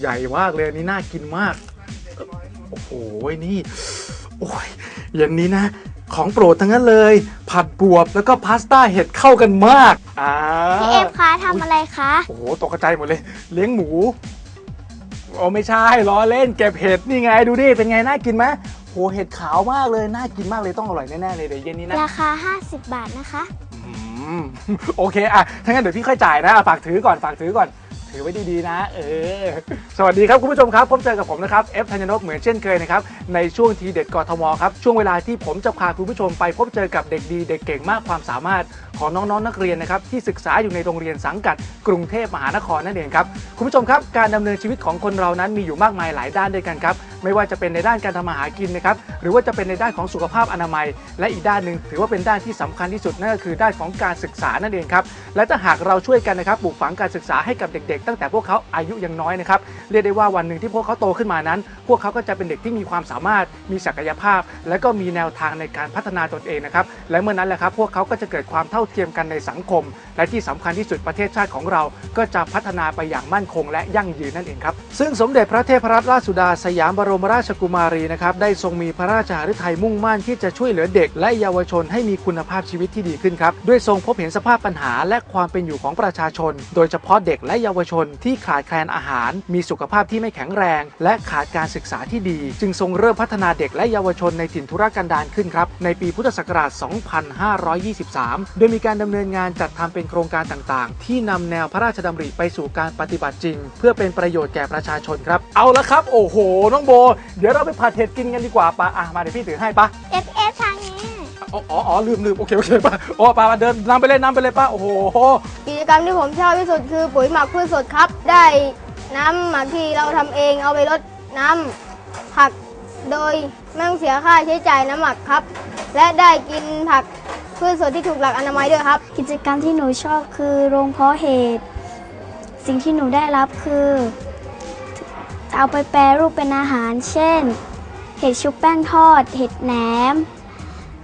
ใหญ่มากเลยอันนี้น่ากินมาก โอ้โหนี่ โอ้ยอย่างนี้นะ ของโปรดทั้งนั้นเลย ผัดบวบแล้วก็พาสต้าเห็ดเข้ากันมากอ่าพี่เอฟคะทำอะไรคะ โอ้โหตกใจหมดเลย เลี้ยงหมูโอ้ไม่ใช่ล้อเล่นเก็บเห็ดนี่ไงดูดิเป็นไงน่ากินไหมโหเห็ดขาวมากเลยน่ากินมากเลยต้องอร่อยแน่ๆเลยเดี๋ยวเย็นนี้นะราคา 50 บาทนะคะ อืมโอเคอะถ้างั้นเดี๋ยวพี่ค่อยจ่ายนะอะฝากถือก่อนฝากถือก่อน ถือไว้ดีๆนะ เออ สวัสดีครับคุณผู้ชมครับ พบเจอกับผมนะครับเอฟธัญนพเหมือนเช่นเคยนะครับ ในช่วงทีเด็ดกทมครับ ช่วงเวลาที่ผมจะพาคุณผู้ชมไปพบเจอกับเด็กดี เด็กเก่งมากความสามารถของน้องๆนักเรียนนะครับที่ศึกษาอยู่ในโรงเรียนสังกัดกรุงเทพมหานครนั่นเองครับคุณผู้ชมครับการดำเนินชีวิตของคนเรานั้นมีอยู่มากมายหลายด้านด้วยกันครับไม่ว่าจะเป็นในด้านการทำมาหากินนะครับหรือว่าจะเป็นในด้านของสุขภาพอนามัย และอีกด้านหนึ่งถือว่าเป็นด้านที่สำคัญที่สุดนั่นก็คือด้านของการศึกษานั่นเองครับและถ้าหากเราช่วยกันนะครับปลูกฝังการศึกษาให้กับเด็กตั้งแต่พวกเขาอายุยังน้อยนะครับเรียกได้ว่าวันหนึ่งที่พวกเขาโตขึ้นมานั้น พวกเขาก็จะเป็นเด็กที่มีความสามารถมีศักยภาพ และก็มีแนวทางในการพัฒนาตนเองนะครับและเมื่อนั้นแหละครับพวกเขาก็จะเกิดความเท่าเทียมกันในสังคม และที่สำคัญที่สุดประเทศชาติของเรา ก็จะพัฒนาไปอย่างมั่นคง และยั่งยืนนั่นเองครับซึ่งสมเด็จพระเทพรัตนราชสุดาสยามบรมราชกุมารีนะครับได้ทรงมีพระราชหฤทัยมุ่งมั่นที่จะช่วยเหลือเด็ก และเยาวชนให้มีคุณภาพชีวิตที่ดีขึ้นครับด้วยทรงพบเห็นสภาพปัญหา และความเป็นอยู่ของประชาชน โดยเฉพาะเด็กและเยาวชนที่ขาดแคลนอาหาร มีสุขภาพที่ไม่แข็งแรง และขาดการศึกษาที่ดี จึงทรงเริ่มพัฒนาเด็กและเยาวชนในถิ่นธุรกันดารขึ้นครับ ในปีพุทธศักราช 2523 โดยมีการดำเนินงานจัดทำเป็นโครงการต่างๆ ที่นำแนวพระราชดำริไปสู่การปฏิบัติจริง เพื่อเป็นประโยชน์แก่ประชาชนครับ เอาละครับ โอ้โห น้องโบ เดี๋ยวเราไปผัดเห็ดกินกันดีกว่าปะอะมาเดี๋ยวพี่ถือให้ปะเอฟเอฟทางนี้อ๋ออ๋ออ๋อลืมลืมโอเคโอเคปะอ๋อปะมาเดินนำไปเลยนำไปเลยปะโอ้โหกิจกรรมที่ผมชอบที่สุดคือปุ๋ยหมักพืชสดครับ ได้น้ำหมักที่เราทำเองเอาไปลดน้ำผักโดยไม่ต้องเสียค่าใช้จ่ายน้ำหมักครับ และได้กินผักพืชสดที่ถูกหลักอนามัยด้วยครับ กิจกรรมที่หนูชอบคือโรงเพาะเห็ดสิ่งที่หนูได้รับคือจะเอาไปแปรรูปเป็นอาหาร เช่น เห็ดชุบแป้งทอด เห็ดแหนม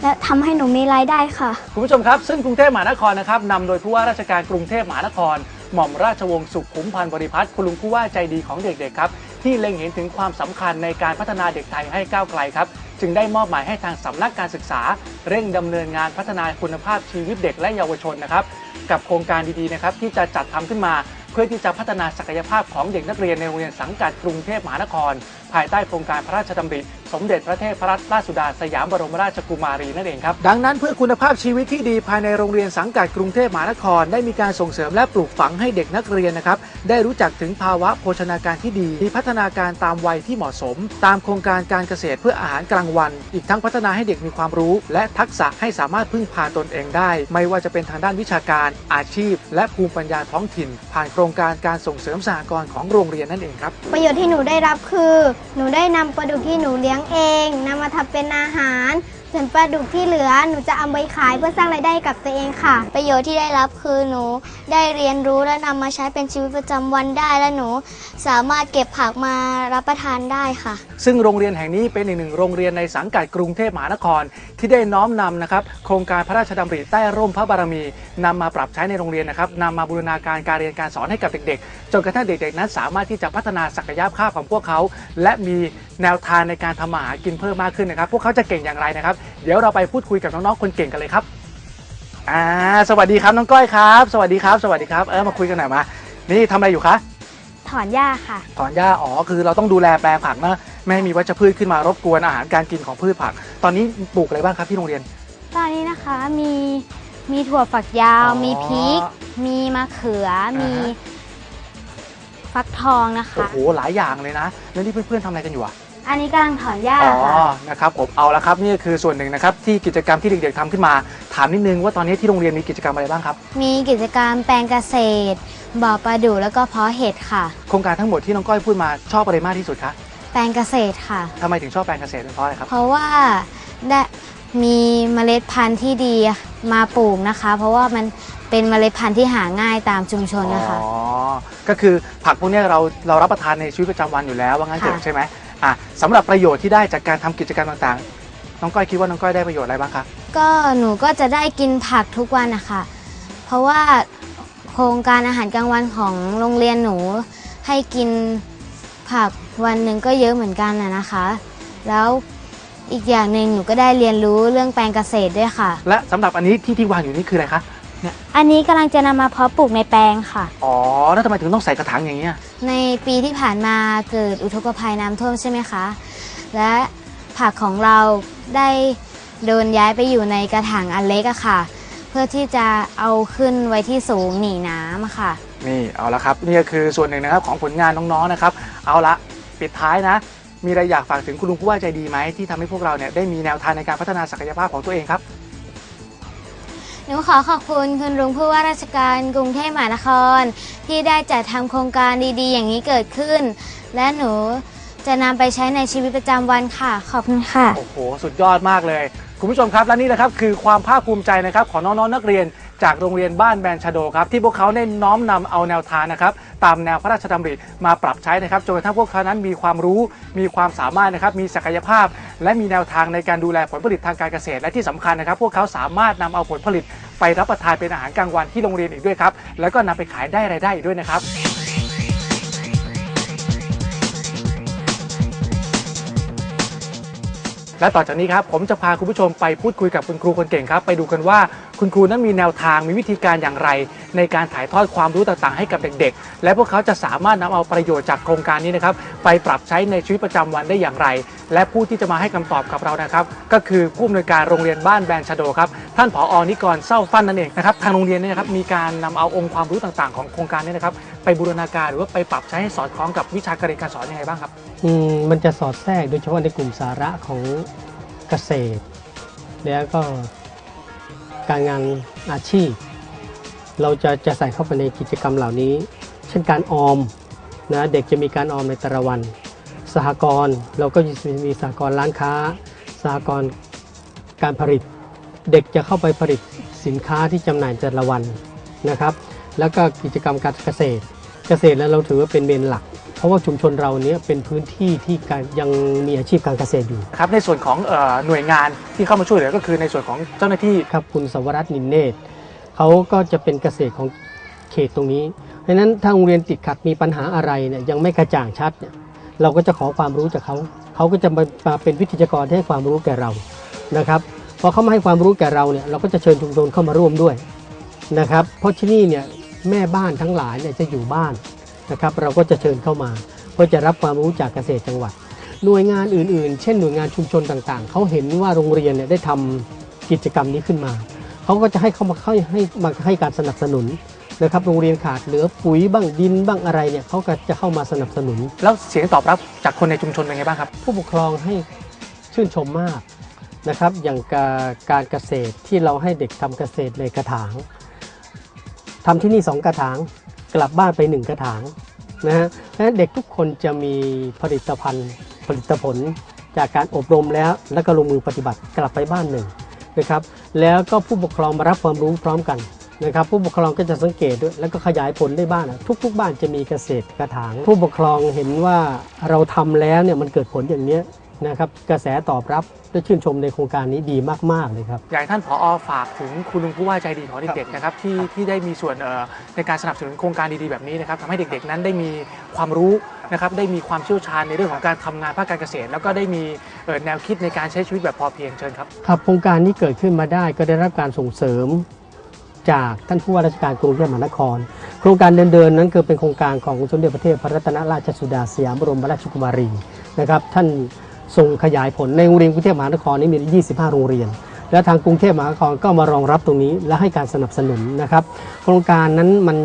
และทำให้หนูมีรายได้ค่ะ คุณผู้ชมครับ ซึ่งกรุงเทพมหานครนะครับนำโดยผู้ว่าราชการกรุงเทพมหานคร หม่อมราชวงศ์สุขุมพันธ์บริพัตรคุณลุงผู้ว่าใจดีของเด็กๆครับ ที่เล็งเห็นถึงความสำคัญในการพัฒนาเด็กไทยให้ก้าวไกลครับ จึงได้มอบหมายให้ทางสำนักการศึกษา เร่งดำเนินงานพัฒนาคุณภาพชีวิตเด็กและเยาวชนนะครับ กับโครงการดีๆนะครับที่จะจัดทำขึ้นมา เพื่อที่จะพัฒนาศักยภาพของเด็กนักเรียนในโรงเรียนสังกัดกรุงเทพมหานคร ภายใต้โครงการพระราชดำริ สมเด็จพระเทพรัตนราชสุดาสยามบรมราชกุมารีนั่นเองครับ ดังนั้นเพื่อคุณภาพชีวิตที่ดีภายในโรงเรียนสังกัดกรุงเทพมหานคร ได้มีการส่งเสริมและปลูกฝังให้เด็กนักเรียนนะครับได้รู้จักถึงภาวะโภชนาการที่ดีมีพัฒนาการตามวัยที่เหมาะสม ตามโครงการการเกษตรเพื่ออาหารกลางวัน อีกทั้งพัฒนาให้เด็กมีความรู้ และทักษะให้สามารถพึ่งพาตนเองได้ ไม่ว่าจะเป็นทางด้านวิชาการ อาชีพ และภูมิปัญญาท้องถิ่น ผ่านโครงการการส่งเสริมสหกรณ์ของโรงเรียนนั่นเองครับ ประโยชน์ที่หนูได้รับคือหนูได้นำปลาดุกที่หนูเลี้ยงเองนำมาทำเป็นอาหาร ส่วนปลาดุกที่เหลือหนูจะเอาไปขายเพื่อสร้างรายได้กับตัวเองค่ะ ประโยชน์ที่ได้รับคือหนูได้เรียนรู้และนำมาใช้เป็นชีวิตประจำวันได้และหนู สามารถเก็บผักมารับประทานได้ค่ะ ซึ่งโรงเรียนแห่งนี้เป็นอีกหนึ่งโรงเรียนในสังกัดกรุงเทพมหานคร ที่ได้น้อมนำนะครับโครงการพระราชดำริใต้ร่มพระบารมีนำมาปรับใช้ในโรงเรียนนะครับนำมาบูรณาการการเรียนการสอนให้กับเด็กๆ จนกระทั่งเด็กๆ นั้นสามารถที่จะพัฒนาศักยภาพของพวกเขา และมี แนวทางในการทำมาหากินเพิ่มมากขึ้นนะครับ พวกเขาจะเก่งอย่างไรนะครับ เดี๋ยวเราไปพูดคุยกับน้องๆคนเก่งกันเลยครับอ่าสวัสดีครับน้องก้อยครับ สวัสดีครับสวัสดีครับเออมาคุยกันหน่อยมา นี่ทำอะไรอยู่คะถอนหญ้าค่ะ ถอนหญ้าอ๋อคือเราต้องดูแลแปลงผักนะไม่ให้มีวัชพืชขึ้นมารบกวนอาหารการกินของพืชผัก ตอนนี้ปลูกอะไรบ้างครับที่โรงเรียน ตอนนี้นะคะมีมีถั่วฝักยาว อ๋อมีพริก มีมะเขืออ่าฮะมีฟักทองนะโอ้คะ โหหลายอย่างเลยนะแล้วนี่เพื่อนๆทำอะไรกันอยู่อะ อันนี้กำลังถอนหญ้าอ๋อ ค่ะ นะครับผมเอาละครับนี่คือส่วนหนึ่งนะครับที่กิจกรรมที่เด็กๆทำขึ้นมา ถามนิดนึงว่าตอนนี้ที่โรงเรียนมีกิจกรรมอะไรบ้างครับ มีกิจกรรมแปลงเกษตร บ่อปลาดุแล้วก็เพาะเห็ดค่ะ โครงการทั้งหมดที่น้องก้อยพูดมาชอบอะไรมากที่สุดคะแปลงเกษตรค่ะ ทำไมถึงชอบแปลงเกษตรเป็นเพราะอะไรครับ เพราะว่าได้มีเมล็ดพันธุ์ที่ดีมาปลูกนะคะ เพราะว่ามันเป็นเมล็ดพันธุ์ที่หาง่ายตามชุมชนนะคะ อ๋อ ก็คือผักพวกเนี้ยเราเรารับประทานในชีวิตประจำวันอยู่แล้วว่างั้นเถอะค่ะ ใช่ไหม อะสำหรับประโยชน์ที่ได้จากการทำกิจกรรมต่างๆ น้องก้อยคิดว่าน้องก้อยได้ประโยชน์อะไรบ้างคะ ก็หนูก็จะได้กินผักทุกวันนะคะ เพราะว่าโครงการอาหารกลางวันของโรงเรียนหนูให้กินผักวันหนึ่งก็เยอะเหมือนกันนะนะคะ แล้วอีกอย่างหนึ่งหนูก็ได้เรียนรู้เรื่องแปลงเกษตรด้วยค่ะ และสำหรับอันนี้ที่ที่วางอยู่นี่คืออะไรคะ อันนี้กำลังจะนำมาเพาะปลูกในแปลงค่ะ อ๋อ แล้วทำไมถึงต้องใส่กระถางอย่างเงี้ย ในปีที่ผ่านมาเกิดอุทกภัยน้ำท่วมใช่ไหมคะ และผักของเราได้โดนย้ายไปอยู่ในกระถางอันเล็กอะค่ะ เพื่อที่จะเอาขึ้นไว้ที่สูงหนีน้ำอะค่ะ นี่เอาละครับ นี่ก็คือส่วนหนึ่งนะครับของผลงานน้องๆนะครับ เอาละปิดท้ายนะ มีอะไรอยากฝากถึงคุณลุงผู้ว่าใจดีไหมที่ทำให้พวกเราเนี่ยได้มีแนวทางในการพัฒนาศักยภาพของตัวเองครับ หนูขอขอบคุณคุณลุงผู้ว่าราชการกรุงเทพมหานคร ที่ได้จัดทำโครงการดีๆ อย่างนี้เกิดขึ้น และหนูจะนำไปใช้ในชีวิตประจำวันค่ะ ขอบคุณค่ะ โอ้โห สุดยอดมากเลย คุณผู้ชมครับ และนี่นะครับคือความภาคภูมิใจนะครับของน้องๆนักเรียน จากโรงเรียนบ้านแบนชโดครับที่พวกเขาได้น้อมนำเอาแนวทางนะครับตามแนวพระราชดำริมาปรับใช้นะครับจนกระทั่งพวกเขานั้นมีความรู้ มีความสามารถนะครับมีศักยภาพ และมีแนวทางในการดูแลผลผลิตทางการเกษตร และที่สำคัญนะครับ พวกเขาสามารถนำเอาผลผลิตไปรับประทานเป็นอาหารกลางวันที่โรงเรียนอีกด้วยครับแล้วก็นำไปขายได้รายได้อีกด้วยนะครับ และต่อจากนี้ครับผมจะพาคุณผู้ชมไปพูดคุยกับคุณครูคนเก่งครับ ไปดูกันว่าคุณครูนั้นมีแนวทางมีวิธีการอย่างไร ในการถ่ายทอดความรู้ต่างๆ ให้กับเด็กๆ และพวกเขาจะสามารถนำเอาประโยชน์จากโครงการนี้นะครับไปปรับใช้ในชีวิตประจำวันได้อย่างไร และผู้ที่จะมาให้คำตอบกับเรานะครับ ก็คือผู้อำนวยการโรงเรียนบ้านแบนชโดครับท่านผอนิกรเศร้าฟันนั่นเองนะครับทางโรงเรียนเนี่ยนะครับมีการนำเอาองค์ความรู้ต่างๆ ของโครงการนี้นะครับไปบูรณาการหรือว่าไปปรับใช้ให้สอดคล้องกับวิชาการเรียนการสอนยังไงบ้างครับอืมมันจะสอดแทรกโดยเฉพาะในกลุ่มสาระของเกษตร แล้วก็การงานอาชีพ เราจะจะใส่เข้าไปในกิจกรรมเหล่านี้ เช่นการออมนะเด็กจะมีการออมในแต่ละวัน สหกรณ์เราก็จะมีสหกรณ์ร้านค้า สหกรณ์การผลิต เด็กจะเข้าไปผลิตสินค้าที่จำหน่ายแต่ละวันนะครับ แล้วก็กิจกรรมการเกษตร เกษตรแล้วเราถือว่าเป็นเมนหลัก เพราะว่าชุมชนเราเนี้ยเป็นพื้นที่ที่การยังมีอาชีพการเกษตรอยู่ครับในส่วนของเอ่อหน่วยงานที่เข้ามาช่วยเหลือก็คือในส่วนของเจ้าหน้าที่ครับคุณสวรัตน์นินเนตร เขาก็จะเป็นเกษตรของเขตตรงนี้เพราะฉะนั้นถ้าโรงเรียนติดขัดมีปัญหาอะไรเนี่ยยังไม่กระจ่างชัดเนี่ยเราก็จะขอความรู้จากเขาเขาก็จะมามาเป็นวิทยากรให้ความรู้แก่เรานะครับพอเขามาให้ความรู้แก่เราเนี่ยเราก็จะเชิญชุมชนเข้ามาร่วมด้วยนะครับ เพราะที่นี่เนี่ยแม่บ้านทั้งหลายเนี่ยจะอยู่บ้านนะครับ เราก็จะเชิญเข้ามา เพื่อจะรับความรู้จากเกษตรจังหวัด หน่วยงานอื่นๆ เช่นหน่วยงานชุมชนต่างๆเขาเห็นว่าโรงเรียนเนี่ยได้ทำกิจกรรมนี้ขึ้นมา เขาก็จะให้เข้ามาให้ให้มาให้การสนับสนุนนะครับโรงเรียนขาดเหลือปุ๋ยบ้างดินบ้างอะไรเนี่ยเขาก็จะเข้ามาสนับสนุน แล้วเสียงตอบรับจากคนในชุมชนเป็นไงบ้างครับ ผู้ปกครองให้ชื่นชมมากนะครับ อย่างการการเกษตรที่เราให้เด็กทำเกษตรในกระถางทำที่นี่สองกระถางกลับบ้านไปหนึ่งกระถางนะฮะและเด็กทุกคนจะมีผลิตภัณฑ์ผลิตผลจากการอบรมแล้ว แล้วก็ลงมือปฏิบัติกลับไปบ้านหนึ่งนะครับ แล้วก็ผู้ปกครองมารับความรู้พร้อมกันนะครับผู้ปกครองก็จะสังเกตด้วยแล้วก็ขยายผลได้บ้านะทุก ๆ บ้านจะมีเกษตรกระถาง ผู้ปกครองเห็นว่าเราทำแล้วเนี่ยมันเกิดผลอย่างเนี้ย นะครับกระแสตอบรับและชื่นชมในโครงการนี้ดีมาก ๆ เลยครับ อยากให้ท่านผอฝากถึงคุณลุงผู้ว่าใจดีของเด็กๆนะครับที่ที่ได้มีส่วนเอ่อในการสนับสนุนโครงการดีๆแบบนี้นะครับทำให้เด็กๆนั้นได้มีความรู้นะครับได้มีความเชี่ยวชาญในเรื่องของการทำงานภาคการเกษตร แล้วก็ได้มีเอ่อแนวคิดในการใช้ชีวิตแบบพอเพียงเชิญครับ ครับโครงการนี้เกิดขึ้นมาได้ก็ได้รับการส่งเสริม จากท่านผู้ว่าราชการกรุงเทพมหานคร โครงการเดินๆนั้นคือเป็นโครงการของสมเด็จพระเทพรัตนราชสุดาสยามบรมราชกุมารีนะครับท่าน ทรงขยายผลในโรงเรียนกรุงเทพมหานครนี้มี 25 โรงเรียน และทางกรุงเทพมหานครก็มารองรับตรงนี้ และให้การสนับสนุนนะครับ โครงการนั้นมัน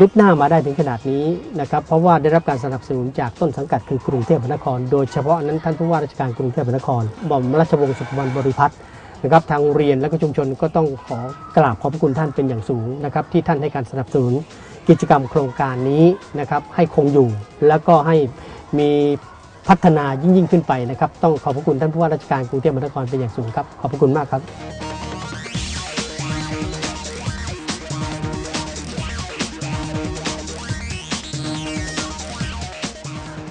รุดหน้ามาได้ถึงขนาดนี้นะครับ เพราะว่าได้รับการสนับสนุนจากต้นสังกัดคือกรุงเทพมหานคร โดยเฉพาะนั้นท่านผู้ว่าราชการกรุงเทพมหานครหม่อมราชวงศ์สุขุมพันบริพัตรนะครับทางโรงเรียนและก็ชุมชนก็ต้องขอกราบขอบพระคุณท่านเป็นอย่างสูงนะครับที่ท่านให้การสนับสนุนกิจกรรมโครงการนี้นะครับให้คงอยู่ แล้วก็ให้มี พัฒนายิ่งยิ่งขึ้นไปนะครับ ต้องขอบพระคุณท่านผู้ว่าราชการกรุงเทพมหานครเป็นอย่างสูงครับ ขอบพระคุณมากครับ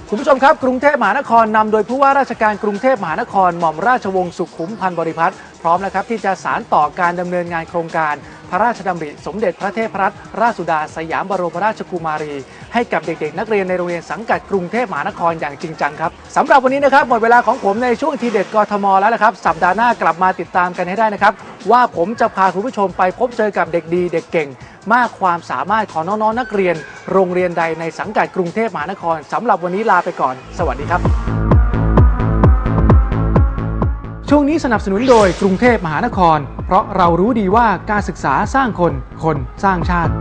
คุณผู้ชมครับกรุงเทพมหานครนำโดยผู้ว่าราชการกรุงเทพมหานครหม่อมราชวงศ์สุขุมพันธ์บริพัตรพร้อมนะครับที่จะสารต่อการดำเนินงานโครงการพระราชดำริสมเด็จพระเทพรัตนราชสุดาสยามบรมราชกุมารี ให้กับเด็กๆ นักเรียนในโรงเรียนสังกัดกรุงเทพมหานครอย่างจริงจังครับสำหรับวันนี้นะครับหมดเวลาของผมในช่วงทีเด็ดกทมแล้วนะครับ สัปดาห์หน้ากลับมาติดตามกันให้ได้นะครับ ว่าผมจะพาคุณผู้ชมไปพบเจอกับเด็กดีเด็กเก่ง มากความสามารถของน้องๆนักเรียน โรงเรียนใดในสังกัดกรุงเทพมหานครสำหรับวันนี้ลาไปก่อน สวัสดีครับ ช่วงนี้สนับสนุนโดยกรุงเทพมหานคร เพราะเรารู้ดีว่าการศึกษาสร้างคน คนสร้างชาติ